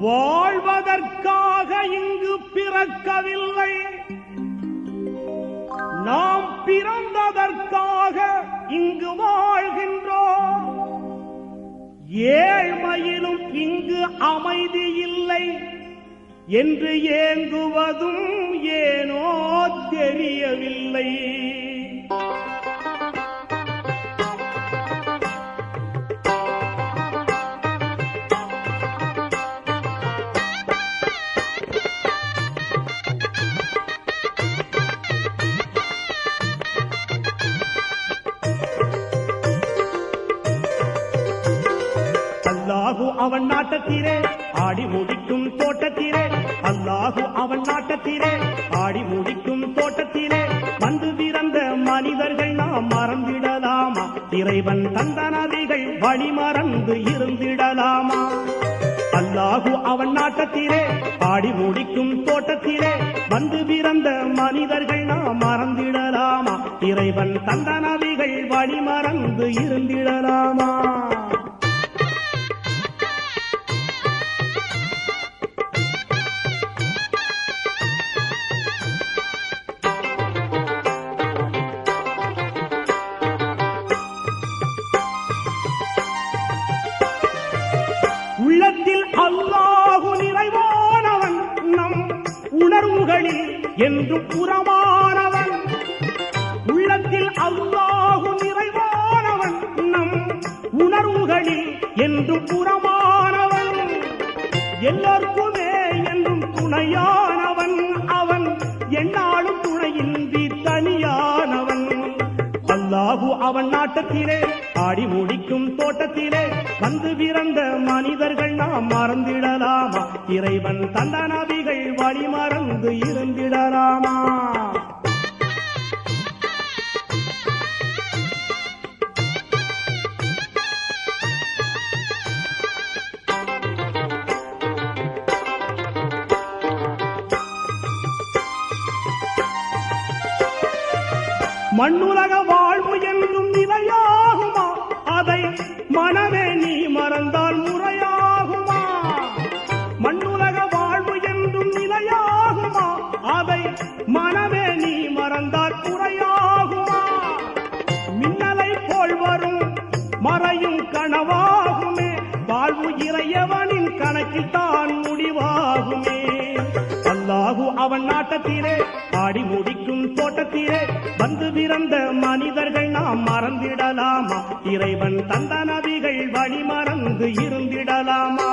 வாழ்வதற்காக இங்கு பிறக்கவில்லை. நாம் பிறந்ததற்காக இங்கு வாழ்கின்றோம். ஏழ்மையிலும் இங்கு அமைதி இல்லை என்று ஏங்குவதும் ஏனோ தெரியவில்லை. அல்லாஹு அவன் நாட்டத்திலே. ஆடி முடிக்கும் தோட்டத்திலே. அல்லாஹு அவன் நாட்டத்திலே. ஆடி முடிக்கும் தோட்டத்திலே. வந்து பிறந்த மனிதர்கள் நாம் மறந்திடலாமா? இறைவன் தந்த நதிகள் வழி மறந்து இருந்திடலாமா? அல்லாஹு அவன் நாட்டத்திலே. ஆடி முடிக்கும் தோட்டத்திலே. வந்து பிறந்த மனிதர்கள் நாம் மறந்திடலாமா? இறைவன் தந்த நதிகள் வழி மறந்து இருந்திடலாமா? உணர்வுகளில் என்று புறமானவன். உள்ளத்தில் அல்லாஹு நிறைவானவன். நம் உணர்வுகளில் என்று புறமானவன். எல்லோருக்குமே என்றும் துணையானவன் அவன் நாட்டத்திலே ஆடி முடிக்கும் தோட்டத்திலே வந்து பிறந்த மனிதர்கள் நாம் மறந்திடலாமா? இறைவன் தந்த நபிகள் வழி மறந்து இருந்திடலாமா? மண்ணுலக வா வாழ்வு இறையவனின் கணக்கில் தான் முடிவாகுமே. அல்லாஹு அவன் நாட்டத்திலே ஆடி முடிக்கும் தோட்டத்திலே வந்து பிறந்த மனிதர்கள் நாம் மறந்திடலாமா? இறைவன் தந்த நபிகள் வழி மறந்து இருந்திடலாமா?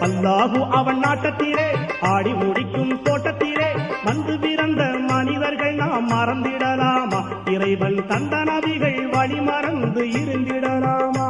அல்லாஹு அவன் நாட்டத்திலே ஆடி முடிக்கும் தோட்டத்திலே வந்து பிறந்த மனிதர்கள் நாம் மறந்திடலாமா? இறைவன் தந்த நபிகள் வழி மறந்து இருந்திடலாமா?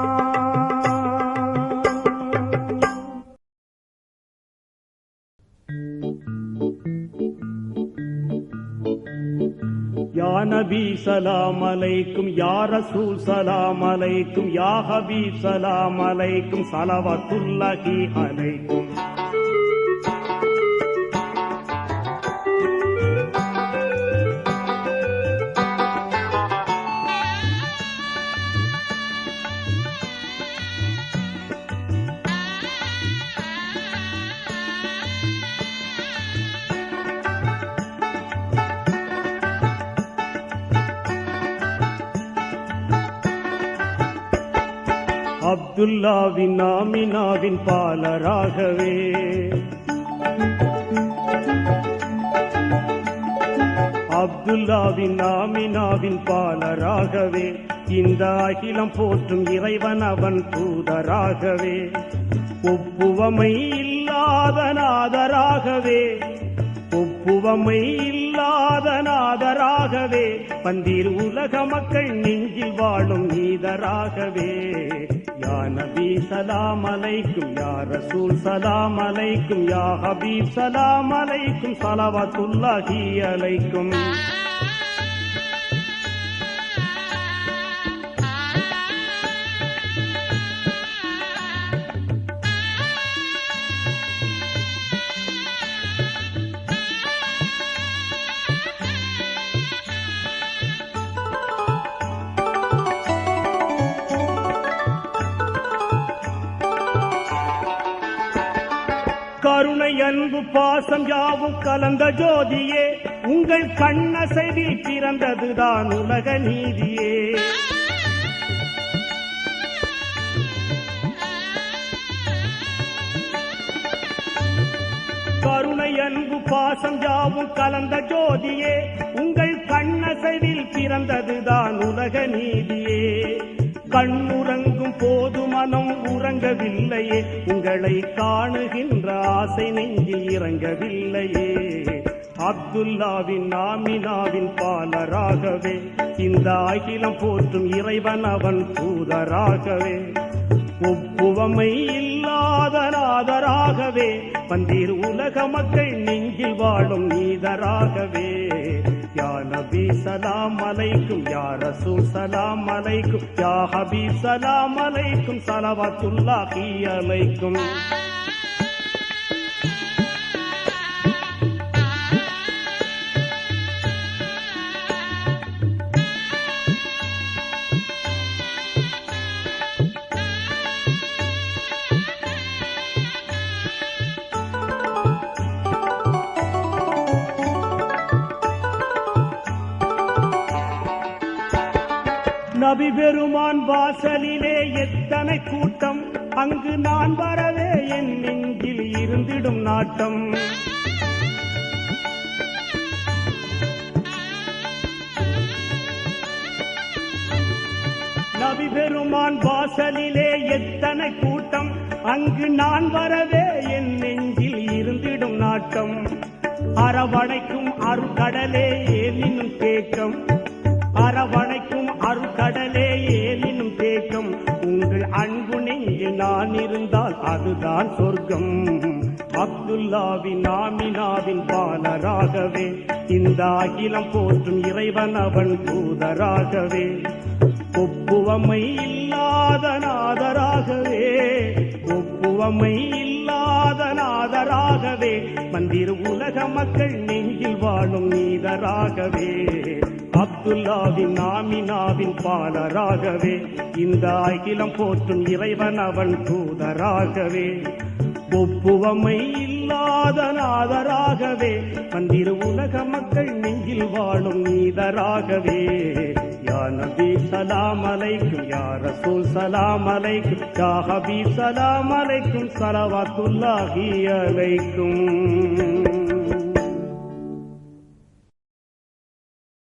நபி சலாம் அலைக்கும் யா ரசூல் சலாம் அலைக்கும் யா ஹபீப் சலாம் அலைக்கும் சலவத்துல்லஹி அலைக்கும். அப்துல்லாவின் ஆமினாவின் பாலராகவே. அப்துல்லாவின் ஆமினாவின் பாலராகவே. இந்த அகிலம் போற்றும் இறைவன் அவன் தூதராகவே. ஒப்புவமை இல்லாத நாதராகவே. ஒப்புவமை இல்லாத நாதராகவே. பந்தீர் உலக மக்கள் நெஞ்சில் வாழும் நீதராகவே. சலாம் அலைக்கும் யா ரசூல் சலாம் அலைக்கும் யா ஹபீப் சலாம் அலைக்கும் சலவத்துல்லாஹி அலைக்கும். அன்பு பாசம் யாவும் கலந்த ஜோதியே உங்கள் கண்ணசைவில் பிறந்ததுதான் உலக நீதியே. கருணை அன்பு பாசம் யாவும் கலந்த ஜோதியே உங்கள் கண்ணசைவில் பிறந்ததுதான் உலக நீதியே. கண்ணுறங்கும் போது மனம் உறங்கவில்லையே. உங்களை காணுகின்ற ஆசை நெஞ்சில் இறங்கவில்லையே. அப்துல்லாவின் நாமினாவின் பாலராகவே இந்த அகிலம் போற்றும் இறைவன் அவன் தூதராகவே. ஒப்புவமை இல்லாத நாதராகவே வந்தீர் உலக மக்கள் நெஞ்சில் வாழும் நீதராகவே. நபி சலாம் அலைக்கும் யா ரசூல் சலாம் அலைக்கும் யா ஹபீப் சலாம் அலைக்கும் சலவாத்துல்லாஹி அலைக்கும். நபி பெருமான் வாசலிலே எத்தனை கூட்டம்? அங்கு நான் வரவே என் நெஞ்சில் இருந்திடும் நாட்டம். நபி பெருமான் வாசலிலே எத்தனை கூட்டம்? அங்கு நான் வரவே என் நெஞ்சில் இருந்திடும் நாட்டம். அரவணைக்கும் அருக்கடலே ஏனினும் தேக்கம். அரவணைக்கும் அருக்கடலே ஏனினும் தேக்கம் உங்கள் அன்பு நெஞ்சில் நான் இருந்தால் அதுதான் சொர்க்கம். அப்துல்லாவின் நாமினாவின் பாலராகவே இந்த அகிலம் போற்றும் இறைவன் அவன் தூதராகவே. ஒப்புவமை இல்லாத நாதராகவே ஒப்புவமை இல்லாத நாதராகவே. மந்திர உலக மக்கள் நெஞ்சில் வாழும் நீதராகவே. அப்துல்லாவின் நாமினாவின் பாலராகவே இந்த அகிலம் போற்றும் இறைவன் அவன் தூதராகவே. ஒப்புவமை இல்லாத நாதராகவே வந்திரு உலக மக்கள் நெஞ்சில் வாழும் நீதராகவே. யா நபி சலாம் அலைக்கும் யா ரசூல் சலாம் அலைக்கும் யா ஹபீப் சலாம் அலைக்கும் சலவாத்துல்லாஹி அலைக்கும்.